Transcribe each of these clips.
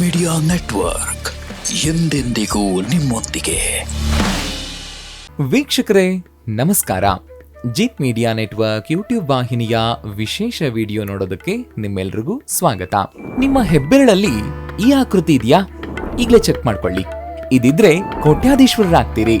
Media network ಎಂದೆಂದಿಗೂ ನಿಮ್ಮೊಂದಿಗೆ. ವೀಕ್ಷಕರೇ, ನಮಸ್ಕಾರ. ಜೀತ್ ಮೀಡಿಯಾ ನೆಟ್ವರ್ಕ್ ಯೂಟ್ಯೂಬ್ ವಾಹಿನಿಯ ವಿಶೇಷ ವಿಡಿಯೋ ನೋಡೋದಕ್ಕೆ ನಿಮ್ಮೆಲ್ರಿಗೂ ಸ್ವಾಗತ. ನಿಮ್ಮ ಹೆಬ್ಬೆರಳಲ್ಲಿ ಈ ಆಕೃತಿ ಇದೆಯಾ? ಈಗಲೇ ಚೆಕ್ ಮಾಡ್ಕೊಳ್ಳಿ. ಇದಿದ್ರೆ ಕೋಟ್ಯಾಧೀಶ್ವರರಾಗ್ತೀರಿ.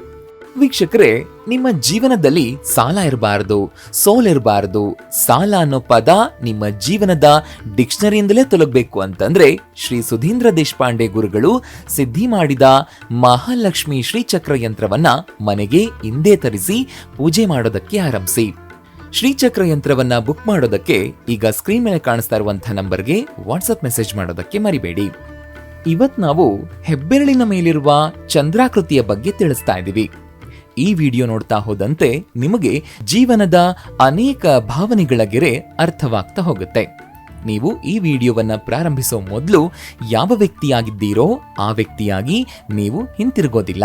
ವೀಕ್ಷಕರೇ, ನಿಮ್ಮ ಜೀವನದಲ್ಲಿ ಸಾಲ ಇರಬಾರದು, ಸೋಲ್ ಇರಬಾರದು. ಸಾಲ ಅನ್ನೋ ಪದ ನಿಮ್ಮ ಜೀವನದ ಡಿಕ್ಷನರಿಯಿಂದಲೇ ತೊಲಗಬೇಕು ಅಂತಂದ್ರೆ ಶ್ರೀ ಸುಧೀಂದ್ರ ದೇಶಪಾಂಡೆ ಗುರುಗಳು ಸಿದ್ಧಿ ಮಾಡಿದ ಮಹಾಲಕ್ಷ್ಮಿ ಶ್ರೀಚಕ್ರ ಯಂತ್ರವನ್ನ ಮನೆಗೆ ಹಿಂದೆ ತರಿಸಿ ಪೂಜೆ ಮಾಡೋದಕ್ಕೆ ಆರಂಭಿಸಿ. ಶ್ರೀಚಕ್ರ ಯಂತ್ರವನ್ನ ಬುಕ್ ಮಾಡೋದಕ್ಕೆ ಈಗ ಸ್ಕ್ರೀನ್ ಮೇಲೆ ಕಾಣಿಸ್ತಾ ಇರುವಂತಹ ನಂಬರ್ಗೆ ವಾಟ್ಸ್ಆಪ್ ಮೆಸೇಜ್ ಮಾಡೋದಕ್ಕೆ ಮರಿಬೇಡಿ. ಇವತ್ ನಾವು ಹೆಬ್ಬೆರಳಿನ ಮೇಲಿರುವ ಚಂದ್ರಾಕೃತಿಯ ಬಗ್ಗೆ ತಿಳಿಸ್ತಾ ಇದ್ದೀವಿ. ಈ ವಿಡಿಯೋ ನೋಡ್ತಾ ಹೋದಂತೆ ನಿಮಗೆ ಜೀವನದ ಅನೇಕ ಭಾವನೆಗಳ ಗೆರೆ ಅರ್ಥವಾಗ್ತಾ ಹೋಗುತ್ತೆ. ನೀವು ಈ ವಿಡಿಯೋವನ್ನು ಪ್ರಾರಂಭಿಸೋ ಮೊದಲು ಯಾವ ವ್ಯಕ್ತಿಯಾಗಿದ್ದೀರೋ ಆ ವ್ಯಕ್ತಿಯಾಗಿ ನೀವು ಹಿಂತಿರುಗೋದಿಲ್ಲ.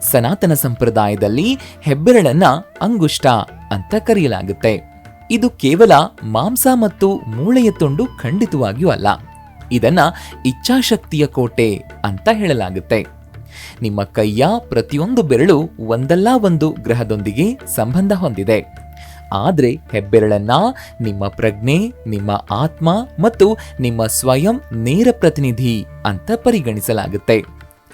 ಸನಾತನ ಸಂಪ್ರದಾಯದಲ್ಲಿ ಹೆಬ್ಬೆರಳನ್ನ ಅಂಗುಷ್ಟ ಅಂತ ಕರೆಯಲಾಗುತ್ತೆ. ಇದು ಕೇವಲ ಮಾಂಸ ಮತ್ತು ಮೂಳೆಯ ತುಂಡು ಖಂಡಿತವಾಗಿಯೂ ಅಲ್ಲ. ಇದನ್ನ ಇಚ್ಛಾಶಕ್ತಿಯ ಕೋಟೆ ಅಂತ ಹೇಳಲಾಗುತ್ತೆ. ನಿಮ್ಮ ಕೈಯ ಪ್ರತಿಯೊಂದು ಬೆರಳು ಒಂದಲ್ಲ ಒಂದು ಗ್ರಹದೊಂದಿಗೆ ಸಂಬಂಧ ಹೊಂದಿದೆ. ಆದರೆ ಹೆಬ್ಬೆರಳನ್ನ ನಿಮ್ಮ ಪ್ರಜ್ಞೆ, ನಿಮ್ಮ ಆತ್ಮ ಮತ್ತು ನಿಮ್ಮ ಸ್ವಯಂ ನೇರ ಪ್ರತಿನಿಧಿ ಅಂತ ಪರಿಗಣಿಸಲಾಗುತ್ತೆ.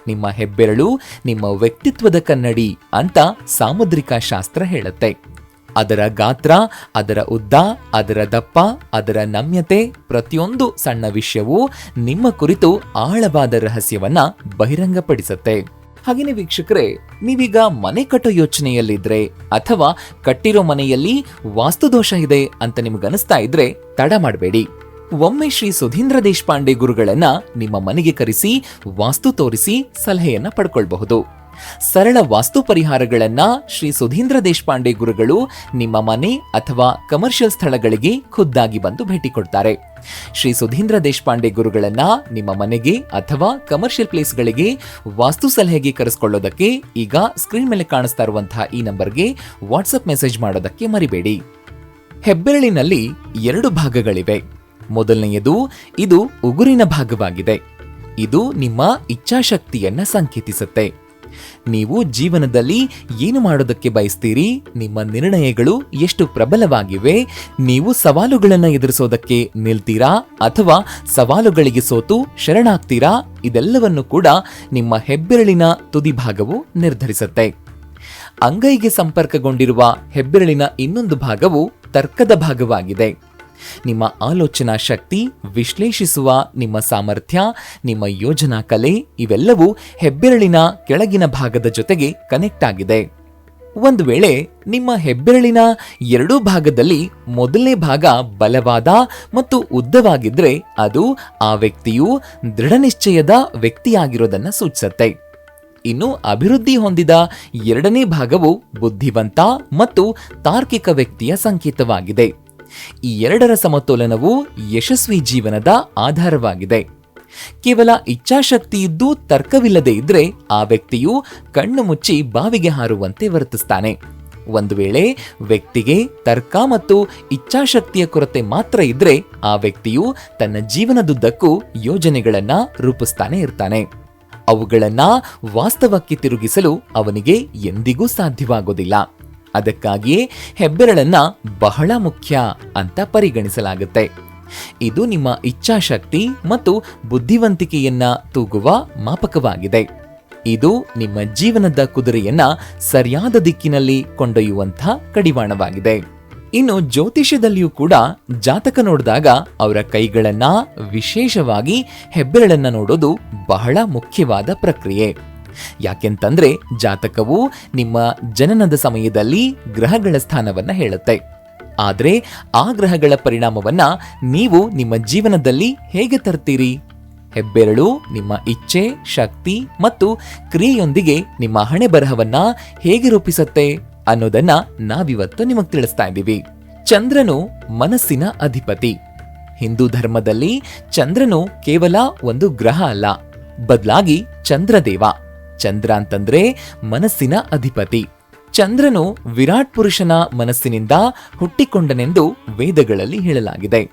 ನಿಮ್ಮ ಹೆಬ್ಬೆರಳು ನಿಮ್ಮ ವ್ಯಕ್ತಿತ್ವದ ಕನ್ನಡಿ ಅಂತ ಸಾಮುದ್ರಿಕ ಶಾಸ್ತ್ರ ಹೇಳುತ್ತೆ. ಅದರ ಗಾತ್ರ, ಅದರ ಉದ್ದ, ಅದರ ದಪ್ಪ, ಅದರ ನಮ್ಯತೆ, ಪ್ರತಿಯೊಂದು ಸಣ್ಣ ವಿಷಯವೂ ನಿಮ್ಮ ಕುರಿತು ಆಳವಾದ ರಹಸ್ಯವನ್ನ ಬಹಿರಂಗಪಡಿಸುತ್ತೆ. ಹಾಗೇನೆ ವೀಕ್ಷಕರೇ, ನೀವೀಗ ಮನೆ ಕಟ್ಟೋ ಯೋಚನೆಯಲ್ಲಿದ್ರೆ ಅಥವಾ ಕಟ್ಟಿರೋ ಮನೆಯಲ್ಲಿ ವಾಸ್ತುದೋಷ ಇದೆ ಅಂತ ನಿಮ್ಗನಿಸ್ತಾ ಇದ್ರೆ ತಡ ಮಾಡಬೇಡಿ. ಒಮ್ಮೆ ಶ್ರೀ ಸುಧೀಂದ್ರ ದೇಶಪಾಂಡೆ ಗುರುಗಳನ್ನ ನಿಮ್ಮ ಮನೆಗೆ ಕರೆಸಿ, ವಾಸ್ತು ತೋರಿಸಿ ಸಲಹೆಯನ್ನ ಪಡ್ಕೊಳ್ಬಹುದು. ಸರಳ ವಾಸ್ತು ಪರಿಹಾರಗಳನ್ನ ಶ್ರೀ ಸುಧೀಂದ್ರ ದೇಶಪಾಂಡೆ ಗುರುಗಳು ನಿಮ್ಮ ಮನೆ ಅಥವಾ ಕಮರ್ಷಿಯಲ್ ಸ್ಥಳಗಳಿಗೆ ಖುದ್ದಾಗಿ ಬಂದು ಭೇಟಿ ಕೊಡ್ತಾರೆ. ಶ್ರೀ ಸುಧೀಂದ್ರ ದೇಶಪಾಂಡೆ ಗುರುಗಳನ್ನ ನಿಮ್ಮ ಮನೆಗೆ ಅಥವಾ ಕಮರ್ಷಿಯಲ್ ಪ್ಲೇಸ್ಗಳಿಗೆ ವಾಸ್ತು ಸಲಹೆಗೆ ಕರೆಸ್ಕೊಳ್ಳೋದಕ್ಕೆ ಈಗ ಸ್ಕ್ರೀನ್ ಮೇಲೆ ಕಾಣಿಸ್ತಾ ಇರುವಂತಹ ಈ ನಂಬರ್ಗೆ ವಾಟ್ಸಪ್ ಮೆಸೇಜ್ ಮಾಡೋದಕ್ಕೆ ಮರಿಬೇಡಿ. ಹೆಬ್ಬೆರಳಿನಲ್ಲಿ ಎರಡು ಭಾಗಗಳಿವೆ. ಮೊದಲನೆಯದು ಇದು ಉಗುರಿನ ಭಾಗವಾಗಿದೆ. ಇದು ನಿಮ್ಮ ಇಚ್ಛಾಶಕ್ತಿಯನ್ನ ಸಂಕೇತಿಸುತ್ತೆ. ನೀವು ಜೀವನದಲ್ಲಿ ಏನು ಮಾಡೋದಕ್ಕೆ ಬಯಸ್ತೀರಿ? ನಿಮ್ಮ ನಿರ್ಣಯಗಳು ಎಷ್ಟು ಪ್ರಬಲವಾಗಿವೆ? ನೀವು ಸವಾಲುಗಳನ್ನು ಎದುರಿಸೋದಕ್ಕೆ ನಿಲ್ತೀರಾ? ಅಥವಾ ಸವಾಲುಗಳಿಗೆ ಸೋತು ಶರಣಾಗ್ತೀರಾ? ಇದೆಲ್ಲವನ್ನು ಕೂಡ ನಿಮ್ಮ ಹೆಬ್ಬೆರಳಿನ ತುದಿ ಭಾಗವು ನಿರ್ಧರಿಸುತ್ತೆ. ಅಂಗೈಗೆ ಸಂಪರ್ಕಗೊಂಡಿರುವ ಹೆಬ್ಬೆರಳಿನ ಇನ್ನೊಂದು ಭಾಗವು ತರ್ಕದ ಭಾಗವಾಗಿದೆ. ನಿಮ್ಮ ಆಲೋಚನಾ ಶಕ್ತಿ, ವಿಶ್ಲೇಷಿಸುವ ನಿಮ್ಮ ಸಾಮರ್ಥ್ಯ, ನಿಮ್ಮ ಯೋಜನಾ ಕಲೆ ಇವೆಲ್ಲವೂ ಹೆಬ್ಬೆರಳಿನ ಕೆಳಗಿನ ಭಾಗದ ಜೊತೆಗೆ ಕನೆಕ್ಟ್ ಆಗಿದೆ. ಒಂದು ವೇಳೆ ನಿಮ್ಮ ಹೆಬ್ಬೆರಳಿನ ಎರಡೂ ಭಾಗದಲ್ಲಿ ಮೊದಲನೇ ಭಾಗ ಬಲವಾದ ಮತ್ತು ಉದ್ದವಾಗಿದ್ರೆ ಅದು ಆ ವ್ಯಕ್ತಿಯು ದೃಢನಿಶ್ಚಯದ ವ್ಯಕ್ತಿಯಾಗಿರೋದನ್ನು ಸೂಚಿಸುತ್ತೆ. ಇನ್ನು ಅಭಿವೃದ್ಧಿ ಹೊಂದಿದ ಎರಡನೇ ಭಾಗವು ಬುದ್ಧಿವಂತ ಮತ್ತು ತಾರ್ಕಿಕ ವ್ಯಕ್ತಿಯ ಸಂಕೇತವಾಗಿದೆ. ಈ ಎರಡರ ಸಮತೋಲನವು ಯಶಸ್ವಿ ಜೀವನದ ಆಧಾರವಾಗಿದೆ. ಕೇವಲ ಇಚ್ಛಾಶಕ್ತಿ ಇದ್ದು ತರ್ಕವಿಲ್ಲದೆ ಇದ್ರೆ ಆ ವ್ಯಕ್ತಿಯು ಕಣ್ಣು ಮುಚ್ಚಿ ಬಾವಿಗೆ ಹಾರುವಂತೆ ವರ್ತಿಸ್ತಾನೆ. ಒಂದು ವೇಳೆ ವ್ಯಕ್ತಿಗೆ ತರ್ಕ ಮತ್ತು ಇಚ್ಛಾಶಕ್ತಿಯ ಕೊರತೆ ಮಾತ್ರ ಇದ್ರೆ ಆ ವ್ಯಕ್ತಿಯು ತನ್ನ ಜೀವನದುದ್ದಕ್ಕೂ ಯೋಜನೆಗಳನ್ನ ರೂಪಿಸ್ತಾನೆ ಇರ್ತಾನೆ. ಅವುಗಳನ್ನ ವಾಸ್ತವಕ್ಕೆ ತಿರುಗಿಸಲು ಅವನಿಗೆ ಎಂದಿಗೂ ಸಾಧ್ಯವಾಗೋದಿಲ್ಲ. ಅದಕ್ಕಾಗಿಯೇ ಹೆಬ್ಬೆರಳನ್ನ ಬಹಳ ಮುಖ್ಯ ಅಂತ ಪರಿಗಣಿಸಲಾಗುತ್ತೆ. ಇದು ನಿಮ್ಮ ಇಚ್ಛಾಶಕ್ತಿ ಮತ್ತು ಬುದ್ಧಿವಂತಿಕೆಯನ್ನ ತೂಗುವ ಮಾಪಕವಾಗಿದೆ. ಇದು ನಿಮ್ಮ ಜೀವನದ ಕುದುರೆಯನ್ನ ಸರಿಯಾದ ದಿಕ್ಕಿನಲ್ಲಿ ಕೊಂಡೊಯ್ಯುವಂಥ ಕಡಿವಾಣವಾಗಿದೆ. ಇನ್ನು ಜ್ಯೋತಿಷ್ಯದಲ್ಲಿಯೂ ಕೂಡ ಜಾತಕ ನೋಡಿದಾಗ ಅವರ ಕೈಗಳನ್ನ ವಿಶೇಷವಾಗಿ ಹೆಬ್ಬೆರಳನ್ನ ನೋಡೋದು ಬಹಳ ಮುಖ್ಯವಾದ ಪ್ರಕ್ರಿಯೆ. ಯಾಕೆಂತಂದ್ರೆ ಜಾತಕವು ನಿಮ್ಮ ಜನನದ ಸಮಯದಲ್ಲಿ ಗ್ರಹಗಳ ಸ್ಥಾನವನ್ನ ಹೇಳುತ್ತೆ. ಆದರೆ ಆ ಗ್ರಹಗಳ ಪರಿಣಾಮವನ್ನ ನೀವು ನಿಮ್ಮ ಜೀವನದಲ್ಲಿ ಹೇಗೆ ತರ್ತೀರಿ? ಹೆಬ್ಬೆರಳು ನಿಮ್ಮ ಇಚ್ಛೆ, ಶಕ್ತಿ ಮತ್ತು ಕ್ರಿಯೆಯೊಂದಿಗೆ ನಿಮ್ಮ ಹಣೆ ಬರಹವನ್ನ ಹೇಗೆ ರೂಪಿಸುತ್ತೆ ಅನ್ನೋದನ್ನ ನಾವಿವತ್ತು ನಿಮಗೆ ತಿಳಿಸ್ತಾ ಇದ್ದೀವಿ. ಚಂದ್ರನು ಮನಸ್ಸಿನ ಅಧಿಪತಿ. ಹಿಂದೂ ಧರ್ಮದಲ್ಲಿ ಚಂದ್ರನು ಕೇವಲ ಒಂದು ಗ್ರಹ ಅಲ್ಲ. ಬದಲಾಗಿ ಚಂದ್ರದೇವ. ಚಂದ್ರ ಅಂತಂದ್ರೆ ಮನಸ್ಸಿನ ಅಧಿಪತಿ. ಚಂದ್ರನು ವಿರಾಟ್ ಪುರುಷನ ಮನಸ್ಸಿನಿಂದ ಹುಟ್ಟಿಕೊಂಡನೆಂದು ವೇದಗಳಲ್ಲಿ ಹೇಳಲಾಗಿದೆ.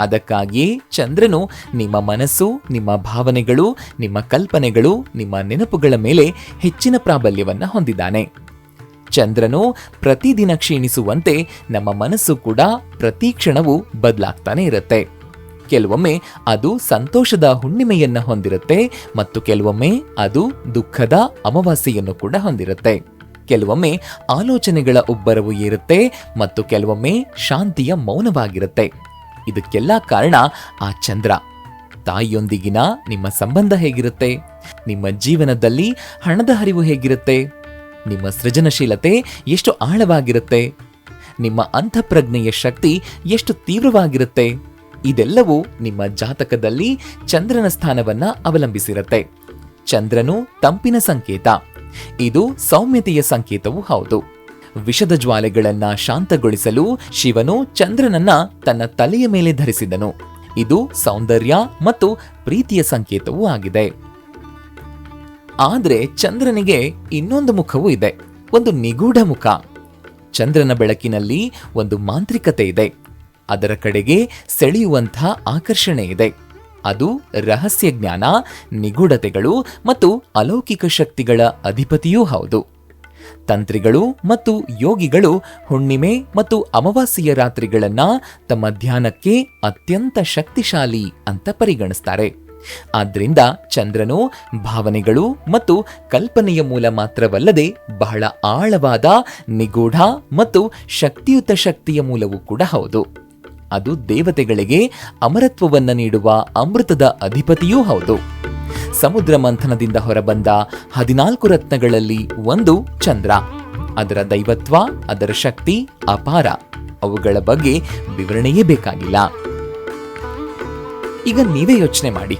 ಅದಕ್ಕಾಗಿಯೇ ಚಂದ್ರನು ನಿಮ್ಮ ಮನಸ್ಸು, ನಿಮ್ಮ ಭಾವನೆಗಳು, ನಿಮ್ಮ ಕಲ್ಪನೆಗಳು, ನಿಮ್ಮ ನೆನಪುಗಳ ಮೇಲೆ ಹೆಚ್ಚಿನ ಪ್ರಾಬಲ್ಯವನ್ನು ಹೊಂದಿದ್ದಾನೆ. ಚಂದ್ರನು ಪ್ರತಿದಿನ ಕ್ಷೀಣಿಸುವಂತೆ ನಮ್ಮ ಮನಸ್ಸು ಕೂಡ ಪ್ರತಿ ಕ್ಷಣವೂ ಬದಲಾಗ್ತಾನೆ ಇರುತ್ತೆ. ಕೆಲವೊಮ್ಮೆ ಅದು ಸಂತೋಷದ ಹುಣ್ಣಿಮೆಯನ್ನು ಹೊಂದಿರುತ್ತೆ ಮತ್ತು ಕೆಲವೊಮ್ಮೆ ಅದು ದುಃಖದ ಅಮಾವಾಸ್ಯೆಯನ್ನು ಕೂಡ ಹೊಂದಿರುತ್ತೆ. ಕೆಲವೊಮ್ಮೆ ಆಲೋಚನೆಗಳ ಉಬ್ಬರವು ಏರುತ್ತೆ ಮತ್ತು ಕೆಲವೊಮ್ಮೆ ಶಾಂತಿಯ ಮೌನವಾಗಿರುತ್ತೆ. ಇದಕ್ಕೆಲ್ಲ ಕಾರಣ ಆ ಚಂದ್ರ. ತಾಯಿಯೊಂದಿಗಿನ ನಿಮ್ಮ ಸಂಬಂಧ ಹೇಗಿರುತ್ತೆ? ನಿಮ್ಮ ಜೀವನದಲ್ಲಿ ಹಣದ ಹರಿವು ಹೇಗಿರುತ್ತೆ? ನಿಮ್ಮ ಸೃಜನಶೀಲತೆ ಎಷ್ಟು ಆಳವಾಗಿರುತ್ತೆ? ನಿಮ್ಮ ಅಂತಃಪ್ರಜ್ಞೆಯ ಶಕ್ತಿ ಎಷ್ಟು ತೀವ್ರವಾಗಿರುತ್ತೆ? ಇದೆಲ್ಲವೂ ನಿಮ್ಮ ಜಾತಕದಲ್ಲಿ ಚಂದ್ರನ ಸ್ಥಾನವನ್ನ ಅವಲಂಬಿಸಿರುತ್ತೆ. ಚಂದ್ರನು ತಂಪಿನ ಸಂಕೇತ. ಇದು ಸೌಮ್ಯತೆಯ ಸಂಕೇತವೂ ಹೌದು. ವಿಷದ ಜ್ವಾಲೆಗಳನ್ನ ಶಾಂತಗೊಳಿಸಲು ಶಿವನು ಚಂದ್ರನನ್ನ ತನ್ನ ತಲೆಯ ಮೇಲೆ ಧರಿಸಿದನು. ಇದು ಸೌಂದರ್ಯ ಮತ್ತು ಪ್ರೀತಿಯ ಸಂಕೇತವೂ ಆಗಿದೆ. ಆದರೆ ಚಂದ್ರನಿಗೆ ಇನ್ನೊಂದು ಮುಖವೂ ಇದೆ. ಒಂದು ನಿಗೂಢ ಮುಖ. ಚಂದ್ರನ ಬೆಳಕಿನಲ್ಲಿ ಒಂದು ಮಾಂತ್ರಿಕತೆ ಇದೆ. ಅದರ ಕಡೆಗೆ ಸೆಳೆಯುವಂಥ ಆಕರ್ಷಣೆ ಇದೆ. ಅದು ರಹಸ್ಯ ಜ್ಞಾನ, ನಿಗೂಢತೆಗಳು ಮತ್ತು ಅಲೌಕಿಕ ಶಕ್ತಿಗಳ ಅಧಿಪತಿಯೂ ಹೌದು. ತಂತ್ರಿಗಳು ಮತ್ತು ಯೋಗಿಗಳು ಹುಣ್ಣಿಮೆ ಮತ್ತು ಅಮಾವಾಸ್ಯೆಯ ರಾತ್ರಿಗಳನ್ನ ತಮ್ಮ ಧ್ಯಾನಕ್ಕೆ ಅತ್ಯಂತ ಶಕ್ತಿಶಾಲಿ ಅಂತ ಪರಿಗಣಿಸ್ತಾರೆ. ಆದ್ದರಿಂದ ಚಂದ್ರನು, ಭಾವನೆಗಳು ಮತ್ತು ಕಲ್ಪನೆಯ ಮೂಲ ಮಾತ್ರವಲ್ಲದೆ ಬಹಳ ಆಳವಾದ, ನಿಗೂಢ ಮತ್ತು ಶಕ್ತಿಯುತ ಶಕ್ತಿಯ ಮೂಲವೂ ಕೂಡ ಹೌದು. ಅದು ದೇವತೆಗಳಿಗೆ ಅಮರತ್ವವನ್ನು ನೀಡುವ ಅಮೃತದ ಅಧಿಪತಿಯೂ ಹೌದು. ಸಮುದ್ರ ಮಂಥನದಿಂದ ಹೊರಬಂದ ಹದಿನಾಲ್ಕು ರತ್ನಗಳಲ್ಲಿ ಒಂದು ಚಂದ್ರ. ಅದರ ದೈವತ್ವ, ಅದರ ಶಕ್ತಿ ಅಪಾರ. ಅವುಗಳ ಬಗ್ಗೆ ವಿವರಣೆಯೇ ಬೇಕಾಗಿಲ್ಲ. ಈಗ ನೀವೇ ಯೋಚನೆ ಮಾಡಿ.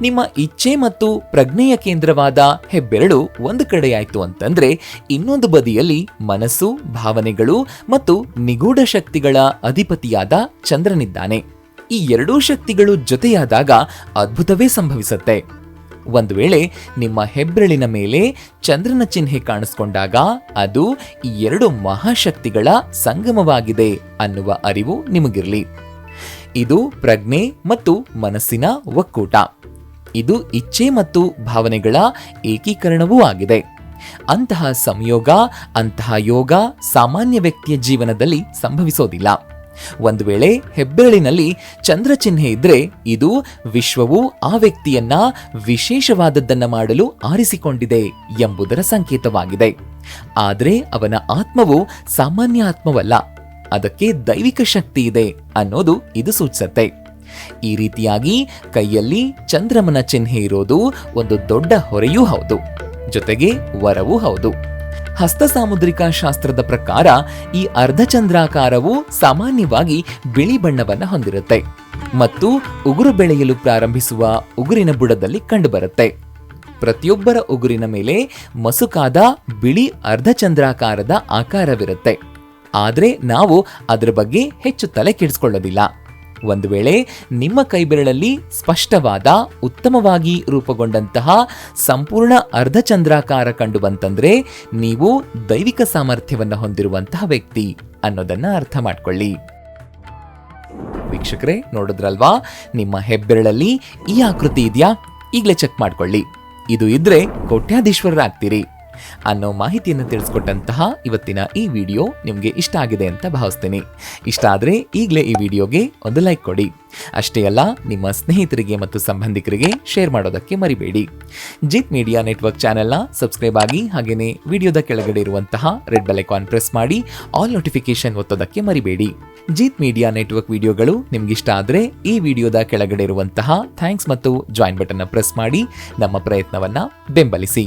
ನಿಮ್ಮ ಇಚ್ಛೆ ಮತ್ತು ಪ್ರಜ್ಞೆಯ ಕೇಂದ್ರವಾದ ಹೆಬ್ಬೆರಳು ಒಂದು ಕಡೆಯಾಯಿತು ಅಂತಂದ್ರೆ ಇನ್ನೊಂದು ಬದಿಯಲ್ಲಿ ಮನಸ್ಸು, ಭಾವನೆಗಳು ಮತ್ತು ನಿಗೂಢ ಶಕ್ತಿಗಳ ಅಧಿಪತಿಯಾದ ಚಂದ್ರನಿದ್ದಾನೆ. ಈ ಎರಡೂ ಶಕ್ತಿಗಳು ಜೊತೆಯಾದಾಗ ಅದ್ಭುತವೇ ಸಂಭವಿಸುತ್ತೆ. ಒಂದು ವೇಳೆ ನಿಮ್ಮ ಹೆಬ್ಬೆರಳಿನ ಮೇಲೆ ಚಂದ್ರನ ಚಿಹ್ನೆ ಕಾಣಿಸ್ಕೊಂಡಾಗ ಅದು ಈ ಎರಡು ಮಹಾಶಕ್ತಿಗಳ ಸಂಗಮವಾಗಿದೆ ಅನ್ನುವ ಅರಿವು ನಿಮಗಿರಲಿ. ಇದು ಪ್ರಜ್ಞೆ ಮತ್ತು ಮನಸ್ಸಿನ ಒಕ್ಕೂಟ. ಇದು ಇಚ್ಛೆ ಮತ್ತು ಭಾವನೆಗಳ ಏಕೀಕರಣವೂ ಆಗಿದೆ. ಅಂತಹ ಸಂಯೋಗ, ಅಂತಹ ಯೋಗ ಸಾಮಾನ್ಯ ವ್ಯಕ್ತಿಯ ಜೀವನದಲ್ಲಿ ಸಂಭವಿಸೋದಿಲ್ಲ. ಒಂದು ವೇಳೆ ಹೆಬ್ಬೆರಳಿನಲ್ಲಿ ಚಂದ್ರ ಚಿಹ್ನೆ ಇದ್ರೆ ಇದು ವಿಶ್ವವು ಆ ವ್ಯಕ್ತಿಯನ್ನ ವಿಶೇಷವಾದದ್ದನ್ನ ಮಾಡಲು ಆರಿಸಿಕೊಂಡಿದೆ ಎಂಬುದರ ಸಂಕೇತವಾಗಿದೆ. ಆದರೆ ಅವನ ಆತ್ಮವು ಸಾಮಾನ್ಯ ಆತ್ಮವಲ್ಲ. ಅದಕ್ಕೆ ದೈವಿಕ ಶಕ್ತಿ ಇದೆ ಅನ್ನೋದು ಇದು ಸೂಚಿಸುತ್ತೆ. ಈ ರೀತಿಯಾಗಿ ಕೈಯಲ್ಲಿ ಚಂದ್ರಮನ ಚಿಹ್ನೆ ಇರೋದು ಒಂದು ದೊಡ್ಡ ಹೊರೆಯೂ ಹೌದು. ಜೊತೆಗೆ ವರವೂ ಹೌದು. ಹಸ್ತ ಸಾಮುದ್ರಿಕ ಶಾಸ್ತ್ರದ ಪ್ರಕಾರ ಈ ಅರ್ಧಚಂದ್ರಾಕಾರವು ಸಾಮಾನ್ಯವಾಗಿ ಬಿಳಿ ಬಣ್ಣವನ್ನು ಹೊಂದಿರುತ್ತೆ ಮತ್ತು ಉಗುರು ಬೆಳೆಯಲು ಪ್ರಾರಂಭಿಸುವ ಉಗುರಿನ ಬುಡದಲ್ಲಿ ಕಂಡುಬರುತ್ತೆ. ಪ್ರತಿಯೊಬ್ಬರ ಉಗುರಿನ ಮೇಲೆ ಮಸುಕಾದ ಬಿಳಿ ಅರ್ಧಚಂದ್ರಾಕಾರದ ಆಕಾರವಿರುತ್ತೆ. ಆದರೆ ನಾವು ಅದರ ಬಗ್ಗೆ ಹೆಚ್ಚು ತಲೆ ಕೆಡಿಸ್ಕೊಳ್ಳೋದಿಲ್ಲ. ಒಂದು ವೇಳೆ ನಿಮ್ಮ ಕೈಬೆರಳಲ್ಲಿ ಸ್ಪಷ್ಟವಾದ, ಉತ್ತಮವಾಗಿ ರೂಪುಗೊಂಡಂತಹ ಸಂಪೂರ್ಣ ಅರ್ಧಚಂದ್ರಾಕಾರ ಕಂಡು ಬಂತಂದ್ರೆ ನೀವು ದೈವಿಕ ಸಾಮರ್ಥ್ಯವನ್ನು ಹೊಂದಿರುವಂತಹ ವ್ಯಕ್ತಿ ಅನ್ನೋದನ್ನ ಅರ್ಥ ಮಾಡ್ಕೊಳ್ಳಿ. ವೀಕ್ಷಕರೇ, ನೋಡಿದ್ರಲ್ವಾ? ನಿಮ್ಮ ಹೆಬ್ಬೆರಳಲ್ಲಿ ಈ ಆಕೃತಿ ಇದೆಯಾ? ಈಗಲೇ ಚೆಕ್ ಮಾಡ್ಕೊಳ್ಳಿ. ಇದು ಇದ್ರೆ ಕೋಟ್ಯಾಧೀಶ್ವರರಾಗ್ತೀರಿ. ಅನ್ನೋ ಮಾಹಿತಿಯನ್ನು ತಿಳಿಸ್ಕೊಟ್ಟಂತಹ ಇವತ್ತಿನ ಈ ವಿಡಿಯೋ ನಿಮಗೆ ಇಷ್ಟ ಆಗಿದೆ ಅಂತ ಭಾವಿಸ್ತೀನಿ. ಇಷ್ಟ ಆದರೆ ಈಗಲೇ ಈ ವಿಡಿಯೋಗೆ ಒಂದು ಲೈಕ್ ಕೊಡಿ. ಅಷ್ಟೇ ಅಲ್ಲ, ನಿಮ್ಮ ಸ್ನೇಹಿತರಿಗೆ ಮತ್ತು ಸಂಬಂಧಿಕರಿಗೆ ಶೇರ್ ಮಾಡೋದಕ್ಕೆ ಮರಿಬೇಡಿ. ಜಿತ್ ಮೀಡಿಯಾ ನೆಟ್ವರ್ಕ್ ಚಾನೆಲ್ನ ಸಬ್ಸ್ಕ್ರೈಬ್ ಆಗಿ ಹಾಗೆಯೇ ವಿಡಿಯೋದ ಕೆಳಗಡೆ ಇರುವಂತಹ ರೆಡ್ ಬೆಲ್ ಐಕಾನ್ ಪ್ರೆಸ್ ಮಾಡಿ ಆಲ್ ನೋಟಿಫಿಕೇಶನ್ ಒತ್ತೋದಕ್ಕೆ ಮರಿಬೇಡಿ. ಜೀತ್ ಮೀಡಿಯಾ ನೆಟ್ವರ್ಕ್ ವಿಡಿಯೋಗಳು ನಿಮ್ಗಿಷ್ಟ ಆದರೆ ಈ ವಿಡಿಯೋದ ಕೆಳಗಡೆ ಇರುವಂತಹ ಥ್ಯಾಂಕ್ಸ್ ಮತ್ತು ಜಾಯಿನ್ ಬಟನ್ ಪ್ರೆಸ್ ಮಾಡಿ ನಮ್ಮ ಪ್ರಯತ್ನವನ್ನ ಬೆಂಬಲಿಸಿ.